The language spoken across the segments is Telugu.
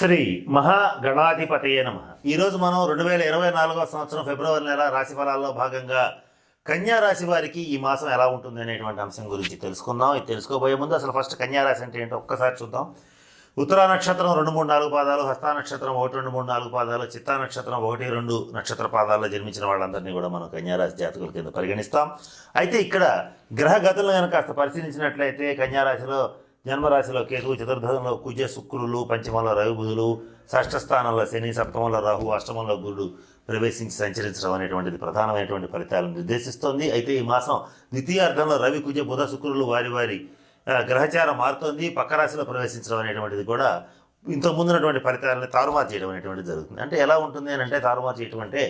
శ్రీ మహాగణాధిపతయే నమ. ఈరోజు మనం రెండు వేల ఇరవై నాలుగవ సంవత్సరం ఫిబ్రవరి నెల రాశి ఫలాల్లో భాగంగా కన్యా రాశి వారికి ఈ మాసం ఎలా ఉంటుంది అనేటువంటి అంశం గురించి తెలుసుకుందాం. ఇది తెలుసుకోబోయే ముందు అసలు ఫస్ట్ కన్యా రాశి అంటే ఏంటో ఒక్కసారి చూద్దాం. ఉత్తరా నక్షత్రం రెండు మూడు నాలుగు పాదాలు హస్తా నక్షత్రం ఒకటి రెండు మూడు నాలుగు పాదాలు చిత్తా నక్షత్రం ఒకటి రెండు నక్షత్ర పాదాల్లో జన్మించిన వాళ్ళందరినీ కూడా మనం కన్యారాశి జాతకుల కింద పరిగణిస్తాం. అయితే ఇక్కడ గ్రహ గతులను కనుక కాస్త పరిశీలించినట్లయితే కన్యారాశిలో జన్మరాశిలో కేతువు చతుర్థంలో కుజ శుక్రులు పంచమంలో రవి బుధులు షష్ఠ స్థానంలో శని సప్తమంలో రాహు అష్టమంలో గురుడు ప్రవేశించి సంచరించడం అనేటువంటిది ప్రధానమైనటువంటి ఫలితాలను నిర్దేశిస్తోంది. అయితే ఈ మాసం ద్వితీయార్థంలో రవి కుజ బుధ శుక్రులు వారి వారి గ్రహచారం మారుతోంది. పక్క రాశిలో ప్రవేశించడం అనేటువంటిది కూడా ఇంతకు ముందున్నటువంటి ఫలితాలను తారుమారు చేయడం అనేటువంటిది జరుగుతుంది. అంటే ఎలా ఉంటుంది అని అంటే తారుమారు చేయటం అంటే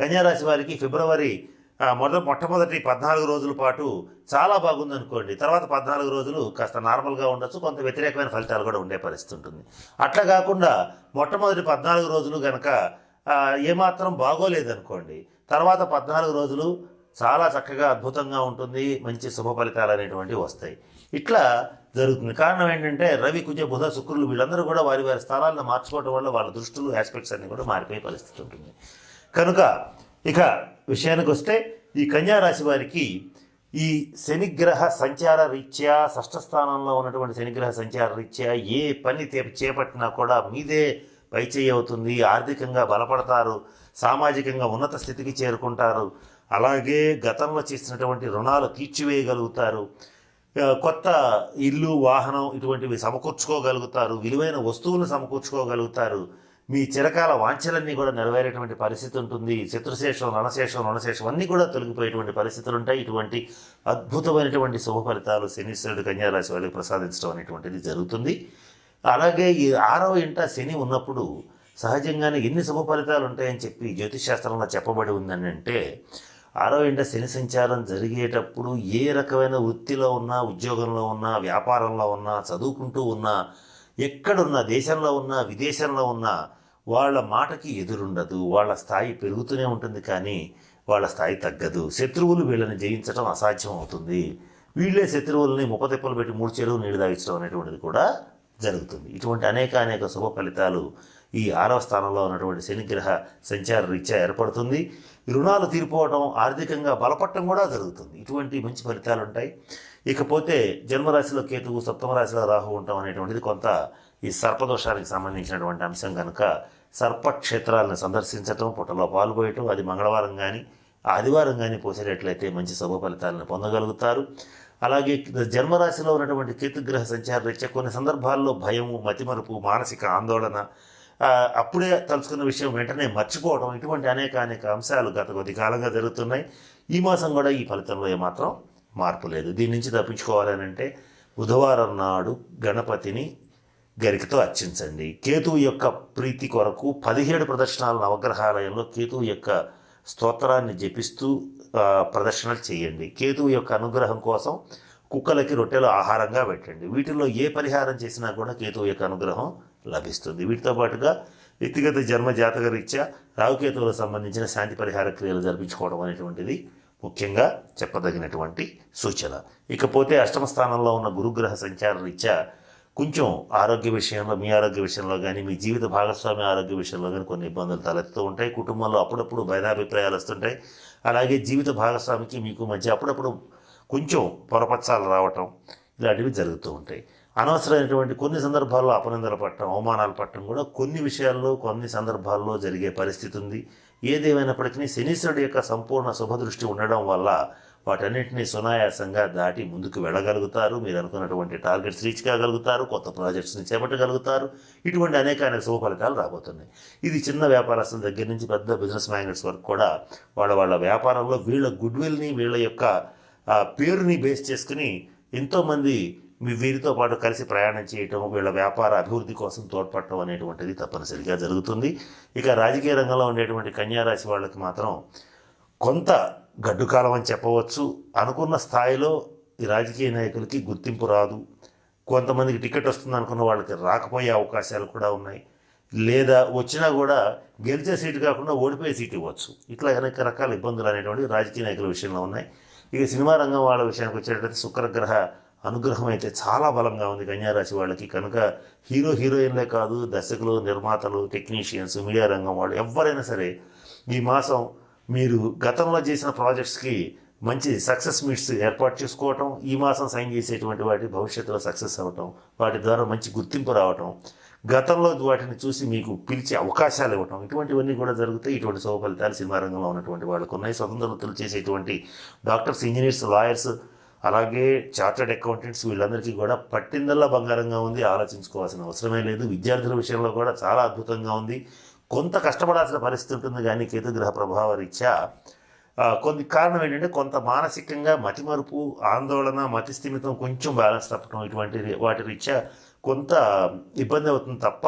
కన్యారాశి వారికి ఫిబ్రవరి మొదట మొట్టమొదటి పద్నాలుగు రోజుల పాటు చాలా బాగుంది అనుకోండి తర్వాత పద్నాలుగు రోజులు కాస్త నార్మల్గా ఉండొచ్చు కొంత వ్యతిరేకమైన ఫలితాలు కూడా ఉండే పరిస్థితి ఉంటుంది. అట్లా కాకుండా మొట్టమొదటి పద్నాలుగు రోజులు కనుక ఏమాత్రం బాగోలేదనుకోండి తర్వాత పద్నాలుగు రోజులు చాలా చక్కగా అద్భుతంగా ఉంటుంది మంచి శుభ ఫలితాలు అనేటువంటివి వస్తాయి. ఇట్లా జరుగుతుంది. కారణం ఏంటంటే రవి కుజ బుధ శుక్రులు వీళ్ళందరూ కూడా వారి వారి స్థానాలను మార్చుకోవడం వల్ల వాళ్ళ దృష్టిలో ఆస్పెక్ట్స్ అన్ని కూడా మారిపోయే పరిస్థితి ఉంటుంది. కనుక ఇక విషయానికి వస్తే ఈ కన్యా రాశి వారికి ఈ శనిగ్రహ సంచార రీత్యా షష్ఠ స్థానంలో ఉన్నటువంటి శనిగ్రహ సంచార రీత్యా ఏ పని చేపట్టినా కూడా మీదే పైచేయి అవుతుంది. ఆర్థికంగా బలపడతారు. సామాజికంగా ఉన్నత స్థితికి చేరుకుంటారు. అలాగే గతంలో చేసినటువంటి రుణాలు తీర్చివేయగలుగుతారు. కొత్త ఇల్లు వాహనం ఇటువంటివి సమకూర్చుకోగలుగుతారు. విలువైన వస్తువులను సమకూర్చుకోగలుగుతారు. మీ చిరకాల వాంఛలన్నీ కూడా నెరవేరేటువంటి పరిస్థితి ఉంటుంది. శత్రుశేషం రణశేషం రుణశేషం అన్నీ కూడా తొలగిపోయేటువంటి పరిస్థితులు ఉంటాయి. ఇటువంటి అద్భుతమైనటువంటి శుభ ఫలితాలు శనీశ్వరుడు కన్యారాశి వాళ్ళకి ప్రసాదించడం అనేటువంటిది జరుగుతుంది. అలాగే ఈ ఆరవ ఇంట శని ఉన్నప్పుడు సహజంగానే ఎన్ని శుభ ఫలితాలు ఉంటాయని చెప్పి జ్యోతిష్ శాస్త్రంలో చెప్పబడి ఉందని అంటే ఆరో ఇంట శని సంచారం జరిగేటప్పుడు ఏ రకమైన వృత్తిలో ఉన్నా ఉద్యోగంలో ఉన్నా వ్యాపారంలో ఉన్నా చదువుకుంటూ ఉన్నా ఎక్కడున్నా దేశంలో ఉన్నా విదేశంలో ఉన్నా వాళ్ళ మాటకి ఎదురుండదు వాళ్ళ స్థాయి పెరుగుతూనే ఉంటుంది కానీ వాళ్ళ స్థాయి తగ్గదు. శత్రువులు వీళ్ళని జయించడం అసాధ్యం అవుతుంది. వీళ్ళే శత్రువుల్ని ముప్పతిప్పలు పెట్టి మూడు చెరువు నీళ్ళు తాగించడం అనేటువంటిది కూడా జరుగుతుంది. ఇటువంటి అనేక అనేక శుభ ఫలితాలు ఈ ఆరవ స్థానంలో ఉన్నటువంటి శనిగ్రహ సంచార రీత్యా ఏర్పడుతుంది. రుణాలు తీరిపోవడం ఆర్థికంగా బలపడటం కూడా జరుగుతుంది. ఇటువంటి మంచి ఫలితాలు ఉంటాయి ఇకపోతే జన్మరాశిలో కేతువు సప్తమ రాశిలో రాహు ఉండటం అనేటువంటిది కొంత ఈ సర్పదోషానికి సంబంధించినటువంటి అంశం కనుక సర్పక్షేత్రాలను సందర్శించటం పుట్టలో పాల్గొయటం అది మంగళవారం కానీ ఆదివారం కానీ పోసేటట్లయితే మంచి శుభ ఫలితాలను పొందగలుగుతారు. అలాగే జన్మరాశిలో ఉన్నటువంటి కేతుగ్రహ సంచార రీత్యా కొన్ని సందర్భాల్లో భయము మతిమరుపు మానసిక ఆందోళన అప్పుడే తలుచుకున్న విషయం వెంటనే మర్చిపోవడం ఇటువంటి అనేక అనేక అంశాలు గత కొద్ది కాలంగా జరుగుతున్నాయి. ఈ మాసం కూడా ఈ ఫలితంలో ఏమాత్రం మార్పు లేదు. దీని నుంచి తప్పించుకోవాలని అంటే బుధవారం నాడు గణపతిని గరికతో అర్చించండి. కేతువు యొక్క ప్రీతి కొరకు పదిహేడు ప్రదర్శనాలు నవగ్రహాలయంలో కేతువు యొక్క స్తోత్రాన్ని జపిస్తూ ప్రదర్శనలు చేయండి. కేతువు యొక్క అనుగ్రహం కోసం కుక్కలకి రొట్టెలు ఆహారంగా పెట్టండి. వీటిల్లో ఏ పరిహారం చేసినా కూడా కేతువు యొక్క అనుగ్రహం లభిస్తుంది. వీటితో పాటుగా వ్యక్తిగత జన్మ జాతక రీత్యా రావుకేతువులకు సంబంధించిన శాంతి పరిహార క్రియలు జరిపించుకోవడం అనేటువంటిది ముఖ్యంగా చెప్పదగినటువంటి సూచన. ఇకపోతే అష్టమ స్థానంలో ఉన్న గురుగ్రహ సంచార రీత్యా కొంచెం ఆరోగ్య విషయంలో మీ ఆరోగ్య విషయంలో కానీ మీ జీవిత భాగస్వామి ఆరోగ్య విషయంలో కానీ కొన్ని ఇబ్బందులు తలెత్తుతూ ఉంటాయి. కుటుంబంలో అప్పుడప్పుడు భేదాభిప్రాయాలు వస్తుంటాయి. అలాగే జీవిత భాగస్వామికి మీకు మధ్య అప్పుడప్పుడు కొంచెం పొరపచ్చాలు రావటం ఇలాంటివి జరుగుతూ ఉంటాయి. అనవసరమైనటువంటి కొన్ని సందర్భాల్లో అపనిందలు పట్టడం అవమానాలు పట్టడం కూడా కొన్ని విషయాల్లో కొన్ని సందర్భాల్లో జరిగే పరిస్థితి ఉంది. ఏదేమైనప్పటికీ శనీశ్వరుడు యొక్క సంపూర్ణ శుభదృష్టి ఉండడం వల్ల వాటన్నిటిని సునాయాసంగా దాటి ముందుకు వెళ్ళగలుగుతారు. మీరు అనుకున్నటువంటి టార్గెట్స్ రీచ్ కాగలుగుతారు. కొత్త ప్రాజెక్ట్స్ని చేపట్టగలుగుతారు. ఇటువంటి అనేక అనేక శుభ ఫలితాలు రాబోతున్నాయి. ఇది చిన్న వ్యాపారస్తుల దగ్గర నుంచి పెద్ద బిజినెస్ మ్యాగ్నెట్స్ వరకు కూడా వాళ్ళ వాళ్ళ వ్యాపారంలో వీళ్ళ గుడ్విల్ని వీళ్ళ యొక్క పేరుని బేస్ చేసుకుని ఎంతోమంది మీ వీరితో పాటు కలిసి ప్రయాణం చేయటం వీళ్ళ వ్యాపార అభివృద్ధి కోసం తోడ్పడటం అనేటువంటిది తప్పనిసరిగా జరుగుతుంది. ఇక రాజకీయ రంగంలో ఉండేటువంటి కన్యారాశి వాళ్ళకి మాత్రం కొంత గడ్డుకాలం అని చెప్పవచ్చు. అనుకున్న స్థాయిలో ఈ రాజకీయ నాయకులకి గుర్తింపు రాదు. కొంతమందికి టికెట్ వస్తుంది అనుకున్న వాళ్ళకి రాకపోయే అవకాశాలు కూడా ఉన్నాయి. లేదా వచ్చినా కూడా గెలిచే సీటు కాకుండా ఓడిపోయే సీటు ఇవ్వచ్చు. ఇట్లా అనేక రకాల ఇబ్బందులు అనేటువంటి రాజకీయ నాయకుల విషయంలో ఉన్నాయి. ఇక సినిమా రంగం వాళ్ళ విషయానికి వచ్చేటట్లయితే శుక్రగ్రహ అనుగ్రహం అయితే చాలా బలంగా ఉంది కన్యారాశి వాళ్ళకి. కనుక హీరో హీరోయిన్లే కాదు దర్శకులు నిర్మాతలు టెక్నీషియన్స్ మీడియా రంగం వాళ్ళు ఎవరైనా సరే ఈ మాసం మీరు గతంలో చేసిన ప్రాజెక్ట్స్కి మంచి సక్సెస్ మీట్స్ ఏర్పాటు చేసుకోవటం ఈ మాసం సైన్ చేసేటువంటి వాటి భవిష్యత్తులో సక్సెస్ అవ్వటం వాటి ద్వారా మంచి గుర్తింపు రావటం గతంలో వాటిని చూసి మీకు పిలిచే అవకాశాలు ఇవ్వటం ఇటువంటివన్నీ కూడా జరుగుతాయి. ఇటువంటి శుభ ఫలితాలు సినిమా రంగంలో ఉన్నటువంటి వాళ్ళకు ఉన్నాయి. స్వతంత్ర వృత్తులు చేసేటువంటి డాక్టర్స్ ఇంజనీర్స్ లాయర్స్ అలాగే చార్టర్డ్ అకౌంటెంట్స్ వీళ్ళందరికీ కూడా పట్టిందల్లా బంగారంగా ఉంది. ఆలోచించుకోవాల్సిన అవసరమే లేదు. విద్యార్థుల విషయంలో కూడా చాలా అద్భుతంగా ఉంది. కొంత కష్టపడాల్సిన పరిస్థితి ఉంటుంది కానీ కేతుగ్రహ ప్రభావ రీత్యా కొన్ని కారణం ఏంటంటే కొంత మానసికంగా మతిమరుపు ఆందోళన మతి స్థిమితం కొంచెం బ్యాలెన్స్ తప్పడం ఇటువంటి వాటి రీత్యా కొంత ఇబ్బంది అవుతుంది తప్ప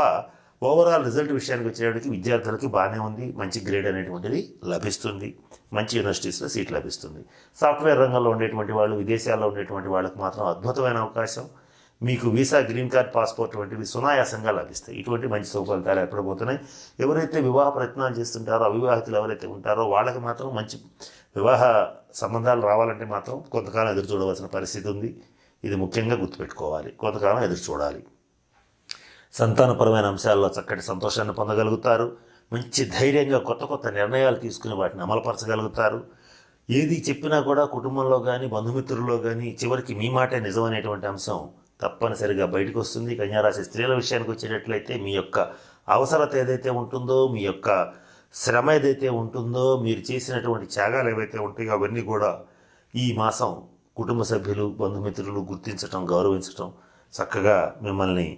ఓవరాల్ రిజల్ట్ విషయానికి వచ్చేటికి విద్యార్థులకి బాగానే ఉంది మంచి గ్రేడ్ అనేటువంటిది లభిస్తుంది మంచి యూనివర్సిటీస్లో సీట్ లభిస్తుంది. సాఫ్ట్వేర్ రంగంలో ఉండేటువంటి వాళ్ళు విదేశాల్లో ఉండేటువంటి వాళ్ళకి మాత్రం అద్భుతమైన అవకాశం. మీకు వీసా గ్రీన్ కార్డ్ పాస్పోర్ట్ వంటివి సునాయాసంగా లభిస్తాయి. ఇటువంటి మంచి సౌఫలితాలు ఏర్పడబోతున్నాయి. ఎవరైతే వివాహ ప్రయత్నాలు చేస్తుంటారో అవివాహితులు ఎవరైతే ఉంటారో వాళ్ళకి మాత్రం మంచి వివాహ సంబంధాలు రావాలంటే మాత్రం కొంతకాలం ఎదురు చూడవలసిన పరిస్థితి ఉంది. ఇది ముఖ్యంగా గుర్తుపెట్టుకోవాలి. కొంతకాలం ఎదురు చూడాలి. సంతానపరమైన అంశాల్లో చక్కటి సంతోషాన్ని పొందగలుగుతారు. మంచి ధైర్యంగా కొత్త కొత్త నిర్ణయాలు తీసుకుని వాటిని అమలుపరచగలుగుతారు. ఏది చెప్పినా కూడా కుటుంబంలో కానీ బంధుమిత్రుల్లో కానీ చివరికి మీ మాటే నిజమనేటువంటి అంశం తప్పనిసరిగా బయటకు వస్తుంది కన్యారాశి స్త్రీల విషయానికి వచ్చేటట్లయితే మీ యొక్క అవసరత ఏదైతే ఉంటుందో మీ యొక్క శ్రమ ఏదైతే ఉంటుందో మీరు చేసినటువంటి త్యాగాలు ఏవైతే ఉంటాయో అవన్నీ కూడా ఈ మాసం కుటుంబ సభ్యులు బంధుమిత్రులు గుర్తించటం గౌరవించటం చక్కగా మిమ్మల్ని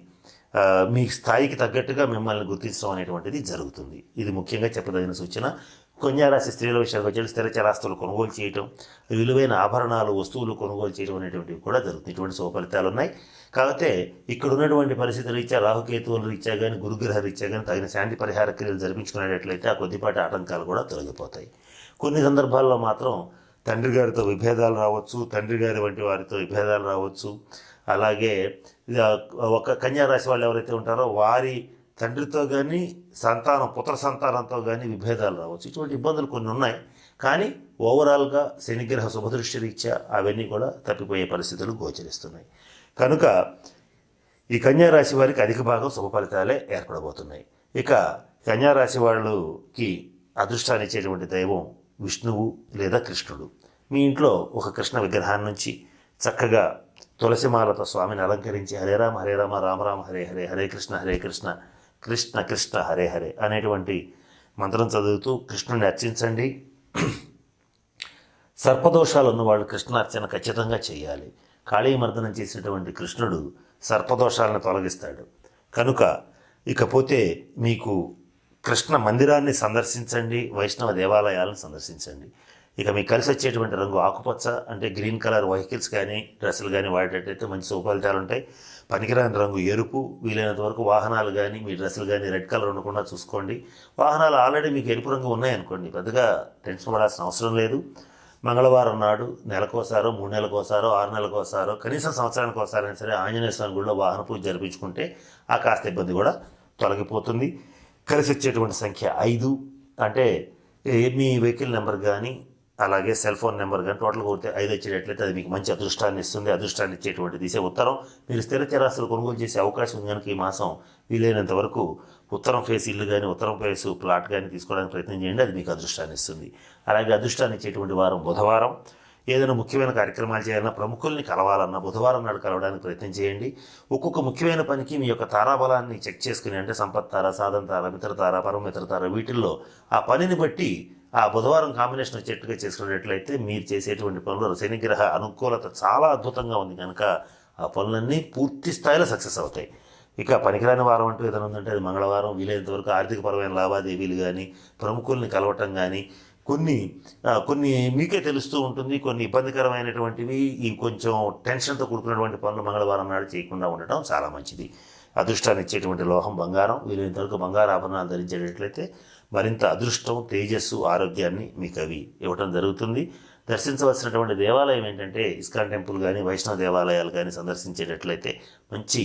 మీ స్థాయికి తగ్గట్టుగా మిమ్మల్ని గుర్తించడం అనేటువంటిది జరుగుతుంది. ఇది ముఖ్యంగా చెప్పదగిన సూచన. కన్యారాశి స్త్రీల విషయానికి వచ్చి స్థిరచరాస్తులు కొనుగోలు చేయటం విలువైన ఆభరణాలు వస్తువులు కొనుగోలు చేయడం అనేటువంటివి కూడా జరుగుతుంది. ఇటువంటి శుభఫలితాలు ఉన్నాయి. కాకపోతే ఇక్కడ ఉన్నటువంటి పరిస్థితులు రీత్యా రాహుకేతువుల రీత్యా కానీ గురుగ్రహ రీత్యా కానీ తగిన శాంతి పరిహార క్రియలు జరిపించుకునేటట్లయితే ఆ కొద్దిపాటి ఆటంకాలు కూడా తొలగిపోతాయి. కొన్ని సందర్భాల్లో మాత్రం తండ్రి గారితో విభేదాలు రావచ్చు తండ్రి గారి వంటి వారితో విభేదాలు రావచ్చు. అలాగే ఒక కన్యా రాశి వాళ్ళు ఎవరైతే ఉంటారో వారి తండ్రితో కానీ సంతానం పుత్ర సంతానంతో కానీ విభేదాలు రావచ్చు. ఇటువంటి ఇబ్బందులు కొన్ని ఉన్నాయి. కానీ ఓవరాల్గా శనిగ్రహ శుభదృష్టి రీత్యా అవన్నీ కూడా తప్పిపోయే పరిస్థితులు గోచరిస్తున్నాయి. కనుక ఈ కన్యా రాశి వారికి అధిక భాగం శుభ ఫలితాలే ఏర్పడబోతున్నాయి. ఇక కన్యా రాశి వాళ్ళకి అదృష్టాన్ని ఇచ్చేటువంటి దైవం విష్ణువు లేదా కృష్ణుడు. మీ ఇంట్లో ఒక కృష్ణ విగ్రహాన్ని నుంచి చక్కగా తులసిమాలతో స్వామిని అలంకరించి హరే రామ హరే రామ రామ రామ హరే హరే హరే కృష్ణ హరే కృష్ణ కృష్ణ కృష్ణ హరే హరే అనేటువంటి మంత్రం చదువుతూ కృష్ణుని అర్చించండి. సర్పదోషాలు ఉన్నవాళ్ళు కృష్ణార్చన ఖచ్చితంగా చేయాలి. కాళీమర్దనం చేసినటువంటి కృష్ణుడు సర్పదోషాలను తొలగిస్తాడు. కనుక ఇకపోతే మీకు కృష్ణ మందిరాన్ని సందర్శించండి వైష్ణవ దేవాలయాలను సందర్శించండి. ఇక మీకు కలిసి వచ్చేటువంటి రంగు ఆకుపచ్చ అంటే గ్రీన్ కలర్ వెహికల్స్ కానీ డ్రెస్సులు కానీ వాడేటట్టయితే మంచి సౌఫలితాలు ఉంటాయి. పనికిరాని రంగు ఎరుపు వీలైనంత వరకు వాహనాలు కానీ మీ డ్రెస్సులు కానీ రెడ్ కలర్ ఉండకుండా చూసుకోండి. వాహనాలు ఆల్రెడీ మీకు ఎరుపు రంగు ఉన్నాయనుకోండి పెద్దగా టెన్షన్ పడాల్సిన అవసరం లేదు. మంగళవారం నాడు నెలకోసారో మూడు నెలలకోసారో ఆరు నెలలకోసారో కనీసం సంవత్సరానికి ఒకసారైనా సరే ఆంజనేయ స్వామి గుడిలో వాహన పూజ జరిపించుకుంటే ఆ కాస్త ఇబ్బంది కూడా తొలగిపోతుంది. కలిసి వచ్చేటువంటి సంఖ్య ఐదు. అంటే మీ వెహికల్ నెంబర్ కానీ అలాగే సెల్ ఫోన్ నెంబర్ కానీ టోటల్ కొడితే ఐదు వచ్చేటట్లయితే అది మీకు మంచి అదృష్టాన్ని ఇస్తుంది. అదృష్టాన్ని ఇచ్చేటువంటి దిశ ఉత్తరం. మీరు స్థిర చరాస్తులు కొనుగోలు చేసే అవకాశం ఉంది కనుక ఈ మాసం వీలైనంత వరకు ఉత్తరం ఫేస్ ఇల్లు కానీ ఉత్తరం ఫేస్ ప్లాట్ కానీ తీసుకోవడానికి ప్రయత్నం చేయండి. అది మీకు అదృష్టాన్ని ఇస్తుంది. అలాగే అదృష్టాన్ని ఇచ్చేటువంటి వారం బుధవారం. ఏదైనా ముఖ్యమైన కార్యక్రమాలు చేయాలన్నా ప్రముఖుల్ని కలవాలన్నా బుధవారం నాడు కలవడానికి ప్రయత్నం చేయండి. ఒక్కొక్క ముఖ్యమైన పనికి మీ యొక్క తారాబలాన్ని చెక్ చేసుకుని అంటే సంపత్ తార సాధన తార మిత్ర తార పరమిత్ర తార వీటిల్లో ఆ పనిని బట్టి ఆ బుధవారం కాంబినేషన్ వచ్చేట్టుగా చేసుకున్నట్లయితే మీరు చేసేటువంటి పనులు శనిగ్రహ అనుకూలత చాలా అద్భుతంగా ఉంది. కనుక ఆ పనులన్నీ పూర్తి స్థాయిలో సక్సెస్ అవుతాయి. ఇక పనికిరాని వారం అంటూ ఏదైనా ఉందంటే అది మంగళవారం వీలైనంత వరకు ఆర్థికపరమైన లావాదేవీలు కానీ ప్రముఖుల్ని కలవటం కానీ కొన్ని కొన్ని మీకే తెలుస్తూ ఉంటుంది. కొన్ని ఇబ్బందికరమైనటువంటివి ఈ కొంచెం టెన్షన్తో కూడుకున్నటువంటి పనులు మంగళవారం నాడు చేయకుండా ఉండటం చాలా మంచిది. అదృష్టాన్ని ఇచ్చేటువంటి లోహం బంగారం. వీలైనంత వరకు బంగారు ఆభరణాలు ధరించేటట్లయితే మరింత అదృష్టం తేజస్సు ఆరోగ్యాన్ని మీకు అవి ఇవ్వటం జరుగుతుంది. దర్శించవలసినటువంటి దేవాలయం ఏంటంటే ఇస్కాన్ టెంపుల్ కానీ వైష్ణవ దేవాలయాలు కానీ సందర్శించేటట్లయితే మంచి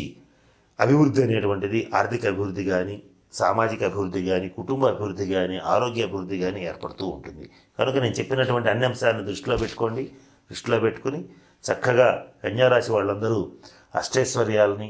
అభివృద్ధి అనేటువంటిది ఆర్థిక అభివృద్ధి కానీ సామాజిక అభివృద్ధి కానీ కుటుంబ అభివృద్ధి కానీ ఆరోగ్య అభివృద్ధి కానీ ఏర్పడుతూ ఉంటుంది. కనుక నేను చెప్పినటువంటి అన్ని అంశాలను దృష్టిలో పెట్టుకోండి. దృష్టిలో పెట్టుకుని చక్కగా కన్యారాశి వాళ్ళందరూ అష్టైశ్వర్యాలని